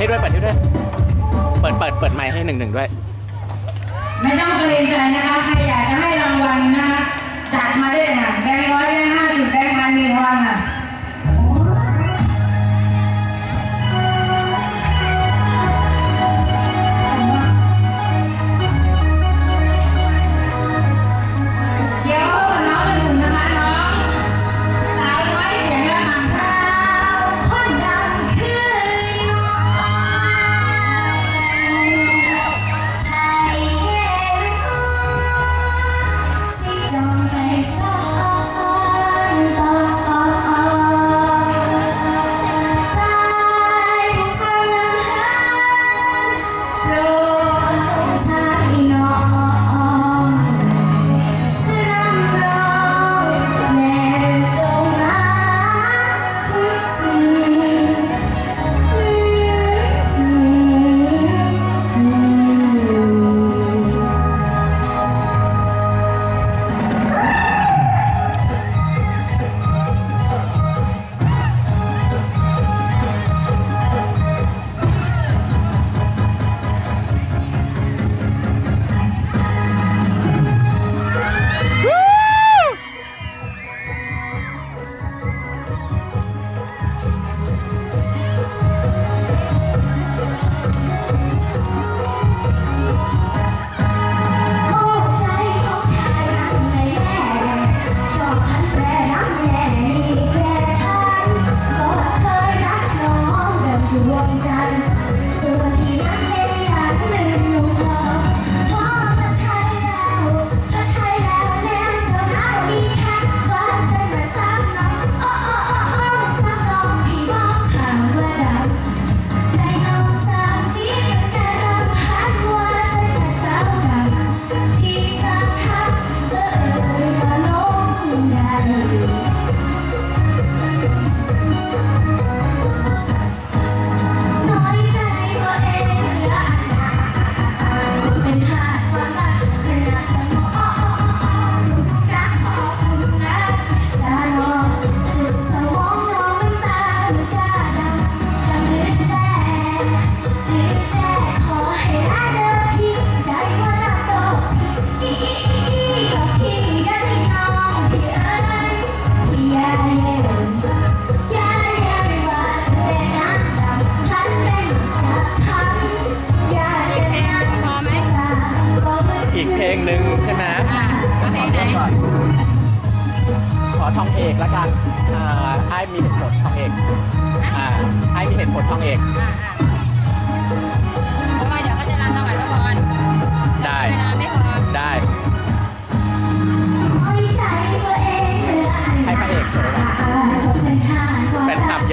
ให้ด้วยเปิดให้ด้วย เปิดเปิดเปิดไมค์ให้หนึ่งหนึ่งด้วย ไม่ต้องเกรงใจนะคะ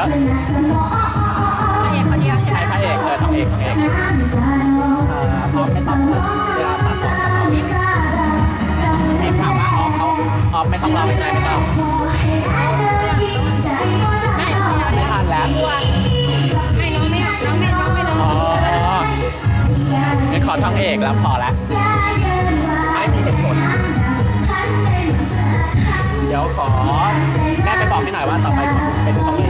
อะเป็นนักพระเอกคนเดียวใช่ไหมพระเอกเออทองเอกทองเอกอ่าออฟไม่ต้องเวลาตัดออกตัดออกให้ถามว่าออฟเขาออฟไม่ต้องรอไม่ใช่ไม่ต้องไม่ไม่ทันแล้วไม่น้องไม่น้องไม่น้องไม่น้องอ๋องั้นขอทองเอกแล้วพอละไม่มีเหตุผลเดี๋ยวขอแม่ไปบอกให้หน่อยว่าต่อไปขอเป็นทองเอก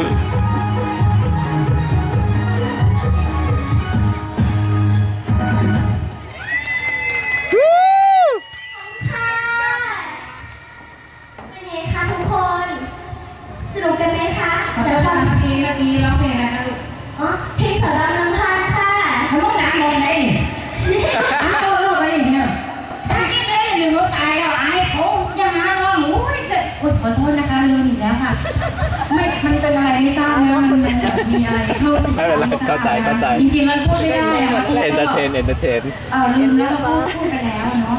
Yeah. มันแบบมีอะไรเข้าไม่เป็นไรเข้าใจเข้าใจ จริงๆมันพูดไม่ได้อะเอนเตอร์เทนเอนเตอร์เทนเออลืมแล้วเราก็พูดไปแล้วเนาะ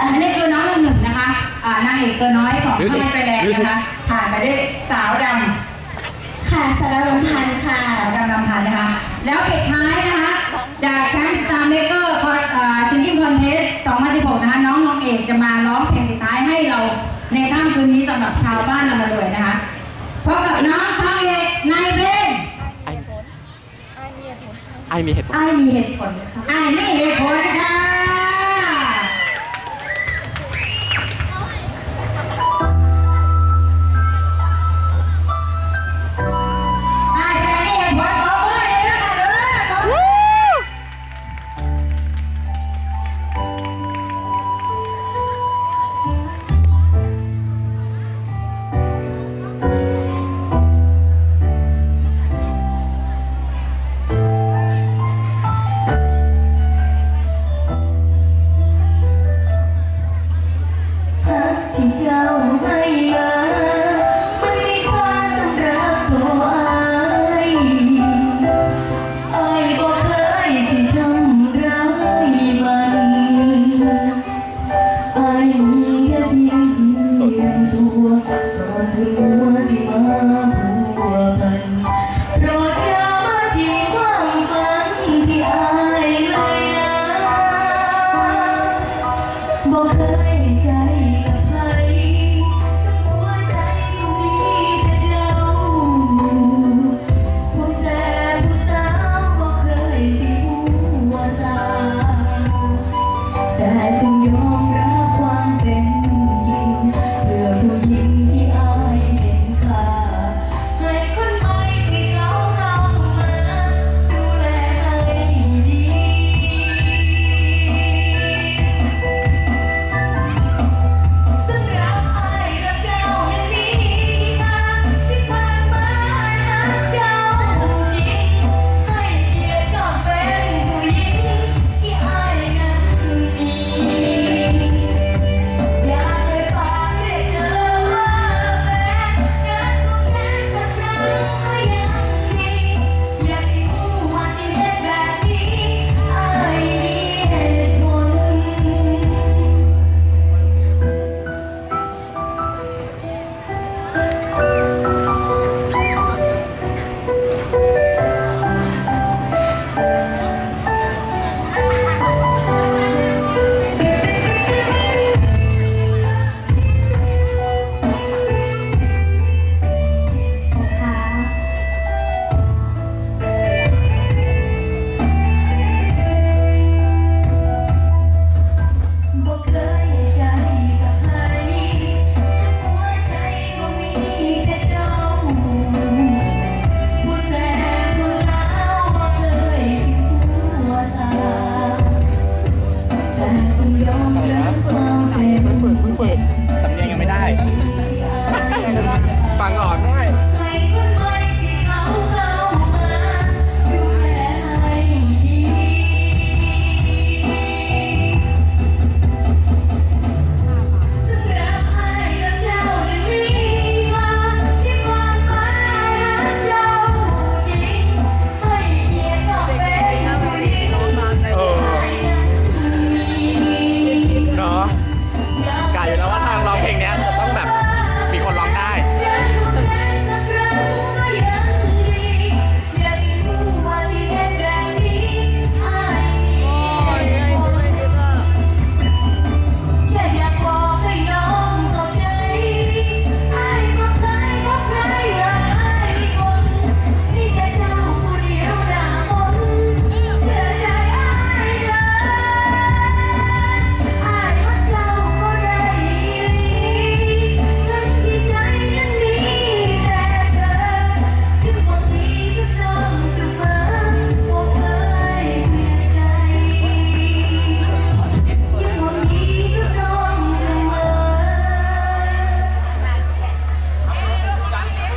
อันนี้คือน้องหนึ่งนะคะอ่านางเอกตัวน้อยของค่ายไฟแดงนะคะผ่านไปได้สาวดำค่ะสารลมพันธ์ค่ะสาวดำดำพันนะคะ แล้วปิดท้ายนะคะจากชั้นสตาร์เมเกอร์คอนซิงกิ้งคอนเทส2016นะคะน้องน้องเอกจะมาร้องเพลงปิดท้ายให้เราในค่ำคืนนี้สำหรับชาวบ้านลำบะเลยนะคะพบกับน้องทองเอกในเพลง ไอ้มีเหตุผลไอ้ายมีเหตุผลค่ะไอ้นี่เหตุผลค่ะ